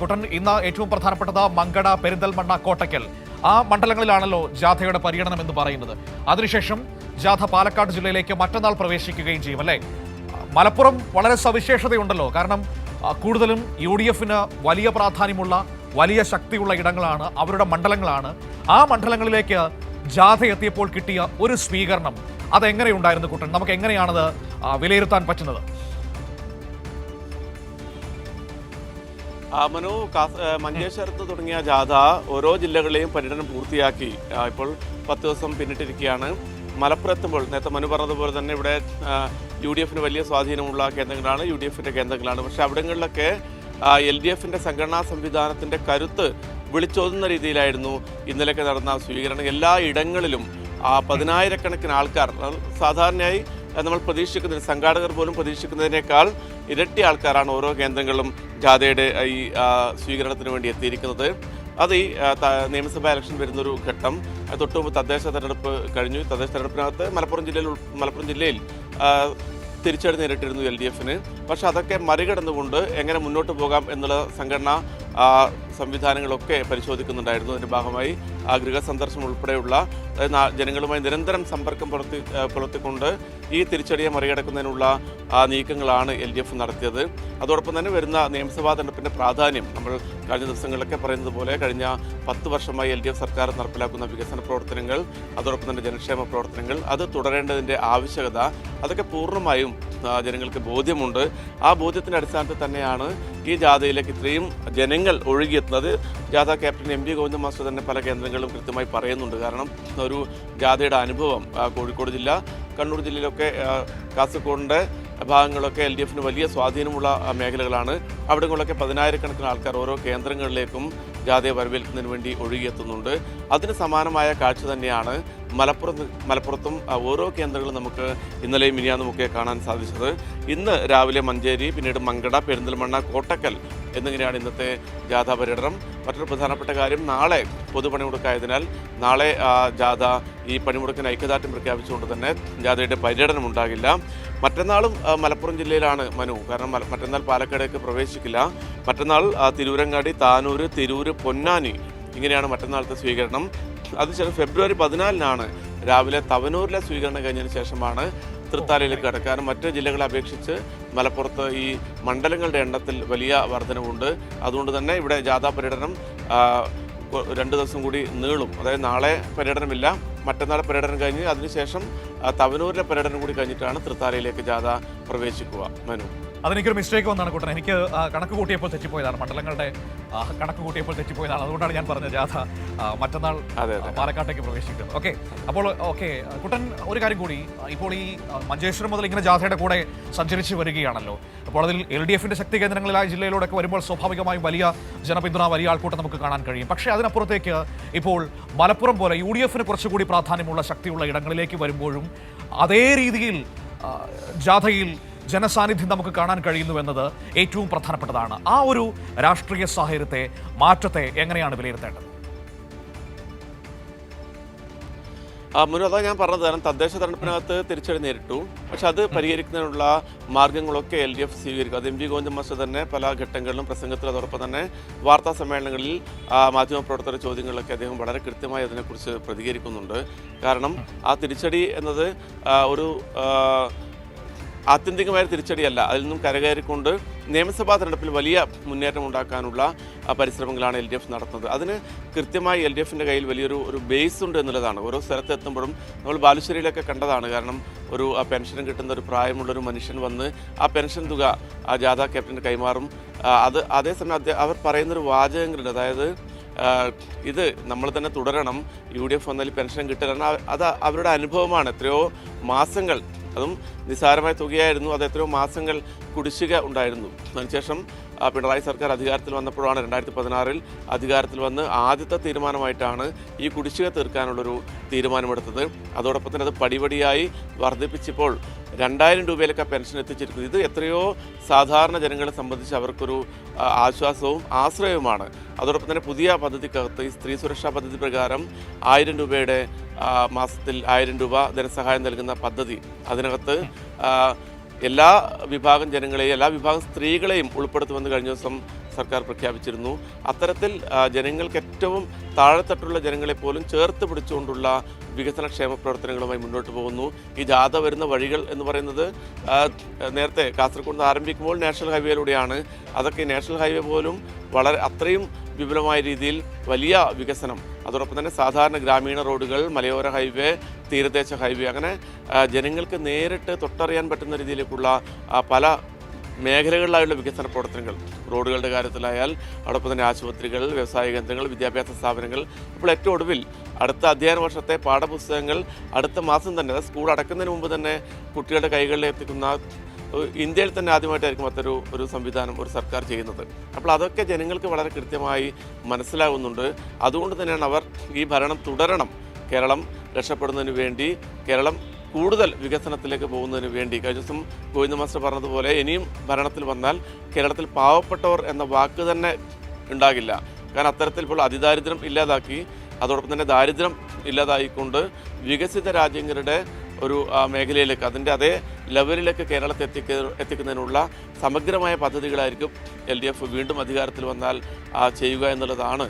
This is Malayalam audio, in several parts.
കുട്ടൻ ഇന്ന് ഏറ്റവും പ്രധാനപ്പെട്ടത് മങ്കട പെരിന്തൽമണ്ണ കോട്ടയ്ക്കൽ. ആ മണ്ഡലങ്ങളിലാണല്ലോ ജാഥയുടെ പര്യടനം എന്ന് പറയുന്നത്. അതിനുശേഷം ജാഥ പാലക്കാട് ജില്ലയിലേക്ക് മറ്റന്നാൾ പ്രവേശിക്കുകയും ചെയ്യും അല്ലേ? മലപ്പുറം വളരെ സവിശേഷതയുണ്ടല്ലോ. കാരണം കൂടുതലും യു ഡി എഫിന് വലിയ പ്രാധാന്യമുള്ള വലിയ ശക്തിയുള്ള ഇടങ്ങളാണ് അവരുടെ മണ്ഡലങ്ങളാണ്. ആ മണ്ഡലങ്ങളിലേക്ക് ജാഥ എത്തിയപ്പോൾ കിട്ടിയ ഒരു സ്വീകരണം. അതെങ്ങനെയുണ്ടായിരുന്നു കുട്ടൻ? നമുക്ക് എങ്ങനെയാണത് വിലയിരുത്താൻ പറ്റുന്നത്? മനു മഞ്ചേശ്വരത്ത് തുടങ്ങിയ ജാഥ ഓരോ ജില്ലകളിലെയും പര്യടനം പൂർത്തിയാക്കി. ഇപ്പോൾ പത്ത് ദിവസം പിന്നിട്ടിരിക്കുകയാണ്. മലപ്പുറത്തുമ്പോൾ നേരത്തെ മനു പറഞ്ഞതുപോലെ തന്നെ ഇവിടെ യു ഡി എഫിന് വലിയ സ്വാധീനമുള്ള കേന്ദ്രങ്ങളാണ് യു ഡി എഫിന്റെ കേന്ദ്രങ്ങളാണ്. പക്ഷേ അവിടങ്ങളിലൊക്കെ എൽ ഡി എഫിന്റെ സംഘടനാ സംവിധാനത്തിന്റെ കരുത്ത് വിളിച്ചോതുന്ന രീതിയിലായിരുന്നു ഇന്നലെയൊക്കെ നടന്ന സ്വീകരണം. എല്ലാ ഇടങ്ങളിലും പതിനായിരക്കണക്കിന് ആൾക്കാർ സാധാരണയായി നമ്മൾ പ്രതീക്ഷിക്കുന്ന സംഘാടകർ പോലും പ്രതീക്ഷിക്കുന്നതിനേക്കാൾ ഇരട്ടി ആൾക്കാരാണ് ഓരോ കേന്ദ്രങ്ങളിലും ജാഥയുടെ ഈ സ്വീകരണത്തിന് വേണ്ടി എത്തിയിരിക്കുന്നത്. അത് ഈ നിയമസഭാ ഇലക്ഷൻ വരുന്നൊരു ഘട്ടം. തൊട്ടു മുമ്പ് തദ്ദേശ തെരഞ്ഞെടുപ്പ് കഴിഞ്ഞു. തദ്ദേശ തെരഞ്ഞെടുപ്പിനകത്ത് മലപ്പുറം ജില്ലയിൽ മലപ്പുറം ജില്ലയിൽ തിരിച്ചടി നേരിട്ടിരുന്നു എൽ ഡി എഫിന്. പക്ഷെ അതൊക്കെ മറികടന്നുകൊണ്ട് എങ്ങനെ മുന്നോട്ട് പോകാം എന്നുള്ള സംഘടന സംവിധാനങ്ങളൊക്കെ പരിശോധിക്കുന്നുണ്ടായിരുന്നു. അതിന്റെ ഭാഗമായി ആ ഗൃഹ സന്ദർശനം ഉൾപ്പെടെയുള്ള ജനങ്ങളുമായി നിരന്തരം സമ്പർക്കം പുലർത്തി പുലർത്തിക്കൊണ്ട് ഈ തിരിച്ചടിയെ മറികടക്കുന്നതിനുള്ള ആ, നീക്കങ്ങളാണ് എൽ ഡി എഫ് നടത്തിയത്. അതോടൊപ്പം തന്നെ വരുന്ന നിയമസഭാ തെരഞ്ഞെടുപ്പിന്റെ പ്രാധാന്യം നമ്മൾ കഴിഞ്ഞ ദിവസങ്ങളിലൊക്കെ പറയുന്നത് പോലെ കഴിഞ്ഞ പത്ത് വർഷമായി എൽ ഡി എഫ് സർക്കാർ നടപ്പിലാക്കുന്ന വികസന പ്രവർത്തനങ്ങൾ അതോടൊപ്പം തന്നെ ജനക്ഷേമ പ്രവർത്തനങ്ങൾ അത് തുടരേണ്ടതിന്റെ ആവശ്യകത അതൊക്കെ പൂർണമായും ആ, ജനങ്ങൾക്ക് ബോധ്യമുണ്ട്. ആ ബോധ്യത്തിന്റെ അടിസ്ഥാനത്തിൽ തന്നെയാണ് ഈ ജാഥയിലേക്ക് ഇത്രയും ജനങ്ങൾ ഒഴുകിയെത്തുന്നത്. ജാഥ captain M P Govinda master തന്നെ പല കേന്ദ്രങ്ങളിലും കൃത്യമായി പറയുന്നുണ്ട്. കാരണം ഒരു ജാഥയുടെ അനുഭവം കോഴിക്കോട് ജില്ല കണ്ണൂർ ജില്ലയിലൊക്കെ കാസർഗോഡിന്റെ ഭാഗങ്ങളൊക്കെ എൽ ഡി എഫിന് വലിയ സ്വാധീനമുള്ള മേഖലകളാണ് മേഖലകളാണ്. അവിടങ്ങളിലൊക്കെ പതിനായിരക്കണക്കിന് ആൾക്കാർ ഓരോ കേന്ദ്രങ്ങളിലേക്കും ജാഥയെ വരവേൽക്കുന്നതിന് വേണ്ടി ഒഴുകിയെത്തുന്നുണ്ട്. അതിന് സമാനമായ കാഴ്ച തന്നെയാണ് മലപ്പുറത്ത് മലപ്പുറത്തും ഓരോ കേന്ദ്രങ്ങളും നമുക്ക് ഇന്നലെയും മിനിയാന്നുമൊക്കെ കാണാൻ സാധിച്ചത്. ഇന്ന് രാവിലെ മഞ്ചേരി പിന്നീട് മങ്കട പെരിന്തൽമണ്ണ കോട്ടക്കൽ എന്നിങ്ങനെയാണ് ഇന്നത്തെ ജാഥ പര്യടനം. മറ്റൊരു പ്രധാനപ്പെട്ട കാര്യം നാളെ പൊതുപണിമുടക്കായതിനാൽ നാളെ ജാഥ ഈ പണിമുടക്കിന് ഐക്യദാർഢ്യം പ്രഖ്യാപിച്ചുകൊണ്ട് തന്നെ ജാഥയുടെ പര്യടനം ഉണ്ടാകില്ല. മറ്റന്നാളും മലപ്പുറം ജില്ലയിലാണ് മനു. കാരണം മറ്റന്നാൾ പാലക്കാടേക്ക് പ്രവേശിക്കില്ല. മറ്റന്നാൾ തിരൂരങ്ങാടി താനൂർ തിരൂർ പൊന്നാനി ഇങ്ങനെയാണ് മറ്റന്നാളത്തെ സ്വീകരണം. അതിനുശേഷം ഫെബ്രുവരി പതിനാലിനാണ് രാവിലെ തവനൂരിലെ സ്വീകരണം കഴിഞ്ഞതിന് ശേഷമാണ് തൃത്താലയിലേക്ക് കടക്കാനും മറ്റ് ജില്ലകളെ അപേക്ഷിച്ച് മലപ്പുറത്ത് ഈ മണ്ഡലങ്ങളുടെ എണ്ണത്തിൽ വലിയ വർധനവുണ്ട്. അതുകൊണ്ട് തന്നെ ഇവിടെ ജാഥാ പര്യടനം രണ്ട് ദിവസം കൂടി നീളും. അതായത് നാളെ പര്യടനമില്ല മറ്റന്നാൾ പര്യടനം കഴിഞ്ഞ് അതിനുശേഷം തവനൂരിലെ പര്യടനം കൂടി കഴിഞ്ഞിട്ടാണ് തൃത്താലയിലേക്ക് ജാഥ പ്രവേശിക്കുക. മനു. അതെനിക്കൊരു മിസ്റ്റേക്ക് വന്നാണ് കൂട്ടൻ എനിക്ക് കണക്ക് കൂട്ടിയപ്പോൾ തെറ്റിപ്പോയതാണ്. മണ്ഡലങ്ങളുടെ കണക്ക് കൂട്ടിയപ്പോൾ തെറ്റിപ്പോയതാണ്. അതുകൊണ്ടാണ് ഞാൻ പറഞ്ഞത് ജാഥ മറ്റന്നാൾ പാലക്കാട്ടേക്ക് പ്രവേശിക്കുന്നത് ഓക്കെ അപ്പോൾ ഓക്കെ കുട്ടൻ ഒരു കാര്യം കൂടി ഇപ്പോൾ ഈ മഞ്ചേശ്വരം മുതൽ ഇങ്ങനെ ജാഥയുടെ കൂടെ സഞ്ചരിച്ച് വരികയാണല്ലോ. അപ്പോൾ അതിൽ എൽ ഡി എഫിന്റെ ശക്തി കേന്ദ്രങ്ങളിലായ ജില്ലയിലൂടെയൊക്കെ വരുമ്പോൾ സ്വാഭാവികമായും വലിയ ജനപിന്തുണ വലിയ ആൾക്കൂട്ടം നമുക്ക് കാണാൻ കഴിയും. പക്ഷേ അതിനപ്പുറത്തേക്ക് ഇപ്പോൾ മലപ്പുറം പോലെ യു ഡി എഫിന് കുറച്ചുകൂടി പ്രാധാന്യമുള്ള ശക്തിയുള്ള ഇടങ്ങളിലേക്ക് വരുമ്പോഴും അതേ രീതിയിൽ ജാഥയിൽ ജനസാന്നിധ്യം നമുക്ക് കാണാൻ കഴിയുന്നു എന്നത് ഏറ്റവും പ്രധാനപ്പെട്ടതാണ്. ആ ഒരു രാഷ്ട്രീയ സാഹചര്യത്തെ മാറ്റത്തെ എങ്ങനെയാണ് വിലയിരുത്തേണ്ടത്? മുന്നു അതാ ഞാൻ പറഞ്ഞത്. കാരണം തദ്ദേശ തെരഞ്ഞെടുപ്പിനകത്ത് തിരിച്ചടി നേരിട്ടു. പക്ഷെ അത് പരിഹരിക്കുന്നതിനുള്ള മാർഗങ്ങളൊക്കെ എൽ ഡി എഫ് സ്വീകരിക്കും. അത് എം വി ഗോവിന്ദൻ മാസ്റ്റർ തന്നെ പല ഘട്ടങ്ങളിലും പ്രസംഗത്തിൽ അതോടൊപ്പം തന്നെ വാർത്താ സമ്മേളനങ്ങളിൽ ആ, മാധ്യമപ്രവർത്തകരുടെ ചോദ്യങ്ങളിലൊക്കെ അദ്ദേഹം വളരെ കൃത്യമായി അതിനെക്കുറിച്ച് പ്രതികരിക്കുന്നുണ്ട്. കാരണം ആ തിരിച്ചടി എന്നത് ഒരു ആത്യന്തികമായ തിരിച്ചടിയല്ല. അതിൽ നിന്നും കരകയറിക്കൊണ്ട് നിയമസഭാ തെരഞ്ഞെടുപ്പിൽ വലിയ മുന്നേറ്റം ഉണ്ടാക്കാനുള്ള പരിശ്രമങ്ങളാണ് എൽ ഡി എഫ് നടത്തുന്നത്. അതിന് കൃത്യമായി എൽ ഡി എഫിന്റെ കയ്യിൽ വലിയൊരു ഒരു ബേസ് ഉണ്ട് എന്നുള്ളതാണ്. ഓരോ സ്ഥലത്ത് എത്തുമ്പോഴും നമ്മൾ ബാലുശ്ശേരിയിലൊക്കെ കണ്ടതാണ്. കാരണം ഒരു പെൻഷൻ കിട്ടുന്ന ഒരു പ്രായമുള്ള ഒരു മനുഷ്യൻ വന്ന് ആ പെൻഷൻ തുക ആ ജാഥ ക്യാപ്റ്റൻ കൈമാറും. അത് അതേസമയം അവർ പറയുന്നൊരു വാചകങ്ങളുണ്ട്. അതായത് ഇത് നമ്മൾ തന്നെ തുടരണം. യു ഡി എഫ് വന്നാൽ പെൻഷൻ കിട്ടണം അത് അവരുടെ അനുഭവമാണ്. എത്രയോ മാസങ്ങൾ അതും നിസ്സാരമായ തുകയായിരുന്നു. അത് എത്രയോ മാസങ്ങൾ കുടിശ്ശിക ഉണ്ടായിരുന്നു. അതിനുശേഷം പിണറായി സർക്കാർ അധികാരത്തിൽ വന്നപ്പോഴാണ് രണ്ടായിരത്തി പതിനാറിൽ അധികാരത്തിൽ വന്ന് ആദ്യത്തെ തീരുമാനമായിട്ടാണ് ഈ കുടിശ്ശിക തീർക്കാനുള്ളൊരു തീരുമാനമെടുത്തത്. അതോടൊപ്പം തന്നെ അത് പടിപടിയായി വർദ്ധിപ്പിച്ചപ്പോൾ രണ്ടായിരം രൂപയിലൊക്കെ പെൻഷൻ എത്തിച്ചിരിക്കുന്നത് ഇത് എത്രയോ സാധാരണ ജനങ്ങളെ സംബന്ധിച്ച് അവർക്കൊരു ആശ്വാസവും ആശ്രയവുമാണ്. അതോടൊപ്പം തന്നെ പുതിയ പദ്ധതിക്കകത്ത് ഈ സ്ത്രീ സുരക്ഷാ പദ്ധതി പ്രകാരം ആയിരം രൂപയുടെ മാസത്തിൽ ആയിരം രൂപ ധനസഹായം നൽകുന്ന പദ്ധതി. അതിനകത്ത് എല്ലാ വിഭാഗം ജനങ്ങളെയും എല്ലാ വിഭാഗം സ്ത്രീകളെയും ഉൾപ്പെടുത്തുമെന്ന് കഴിഞ്ഞ ദിവസം സർക്കാർ പ്രഖ്യാപിച്ചിരുന്നു. അത്തരത്തിൽ ജനങ്ങൾക്ക് ഏറ്റവും താഴെത്തട്ടുള്ള ജനങ്ങളെ പോലും ചേർത്ത് പിടിച്ചുകൊണ്ടുള്ള വികസന ക്ഷേമ പ്രവർത്തനങ്ങളുമായി മുന്നോട്ട് പോകുന്നു. ഈ ജാഥ വരുന്ന വഴികൾ എന്ന് പറയുന്നത് നേരത്തെ കാസർഗോഡ് നിന്ന് ആരംഭിക്കുമ്പോൾ നാഷണൽ ഹൈവേയിലൂടെയാണ്. അതൊക്കെ നാഷണൽ ഹൈവേ പോലും വളരെ അത്രയും വിപുലമായ രീതിയിൽ വലിയ വികസനം. അതോടൊപ്പം തന്നെ സാധാരണ ഗ്രാമീണ റോഡുകൾ മലയോര ഹൈവേ തീരദേശ ഹൈവേ അങ്ങനെ ജനങ്ങൾക്ക് നേരിട്ട് തൊട്ടറിയാൻ പറ്റുന്ന രീതിയിലേക്കുള്ള പല മേഖലകളിലായുള്ള വികസന പ്രവർത്തനങ്ങൾ. റോഡുകളുടെ കാര്യത്തിലായാൽ അതോടൊപ്പം തന്നെ ആശുപത്രികൾ വ്യവസായ കേന്ദ്രങ്ങൾ വിദ്യാഭ്യാസ സ്ഥാപനങ്ങൾ. അപ്പോൾ ഏറ്റവും ഒടുവിൽ അടുത്ത അധ്യയന വർഷത്തെ പാഠപുസ്തകങ്ങൾ അടുത്ത മാസം തന്നെ സ്കൂൾ അടക്കുന്നതിന് മുമ്പ് തന്നെ കുട്ടികളുടെ ഏഹ് ഇന്ത്യയിൽ തന്നെ ആദ്യമായിട്ടായിരിക്കും അത്തൊരു ഒരു സംവിധാനം ഒരു സർക്കാർ ചെയ്യുന്നത്. അപ്പോൾ അതൊക്കെ ജനങ്ങൾക്ക് വളരെ കൃത്യമായി മനസ്സിലാകുന്നുണ്ട് അതുകൊണ്ട് തന്നെയാണ് അവർ ഈ ഭരണം തുടരണം. കേരളം രക്ഷപ്പെടുന്നതിന് വേണ്ടി കേരളം കൂടുതൽ വികസനത്തിലേക്ക് പോകുന്നതിന് വേണ്ടി. കഴിഞ്ഞ ദിവസം ഗോവിന്ദ മാസ്റ്റർ പറഞ്ഞതുപോലെ ഇനിയും ഭരണത്തിൽ വന്നാൽ കേരളത്തിൽ പാവപ്പെട്ടവർ എന്ന വാക്ക് തന്നെ ഉണ്ടാകില്ല. കാരണം അത്തരത്തിൽ ഇപ്പോൾ അതിദാരിദ്ര്യം ഇല്ലാതാക്കി അതോടൊപ്പം തന്നെ ദാരിദ്ര്യം ഇല്ലാതായിക്കൊണ്ട് വികസിത രാജ്യങ്ങളുടെ ഒരു മേഖലയിലേക്ക് അതിന്റെ അതേ ലെവലിലേക്ക് കേരളത്തെ എത്തിക്ക എത്തിക്കുന്നതിനുള്ള സമഗ്രമായ പദ്ധതികളായിരിക്കും എൽ ഡി എഫ് വീണ്ടും അധികാരത്തിൽ വന്നാൽ ചെയ്യുക എന്നുള്ളതാണ്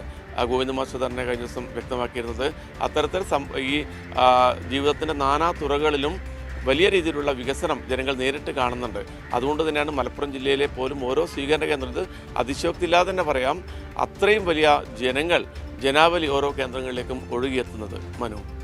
ഗോവിന്ദ മാസ്റ്റർ കഴിഞ്ഞ ദിവസം വ്യക്തമാക്കിയിരുന്നത്. അത്തരത്തിൽ ഈ ജീവിതത്തിന്റെ നാനാ തുറകളിലും വലിയ രീതിയിലുള്ള വികസനം ജനങ്ങൾ നേരിട്ട് കാണുന്നുണ്ട്. അതുകൊണ്ട് തന്നെയാണ് മലപ്പുറം ജില്ലയിലെ പോലും ഓരോ സ്വീകരണ കേന്ദ്രത്തിൽ അതിശയോക്തിയില്ലാതെ തന്നെ പറയാം അത്രയും വലിയ ജനങ്ങൾ ജനാവലി ഓരോ കേന്ദ്രങ്ങളിലേക്കും ഒഴുകിയെത്തുന്നത്. മനു.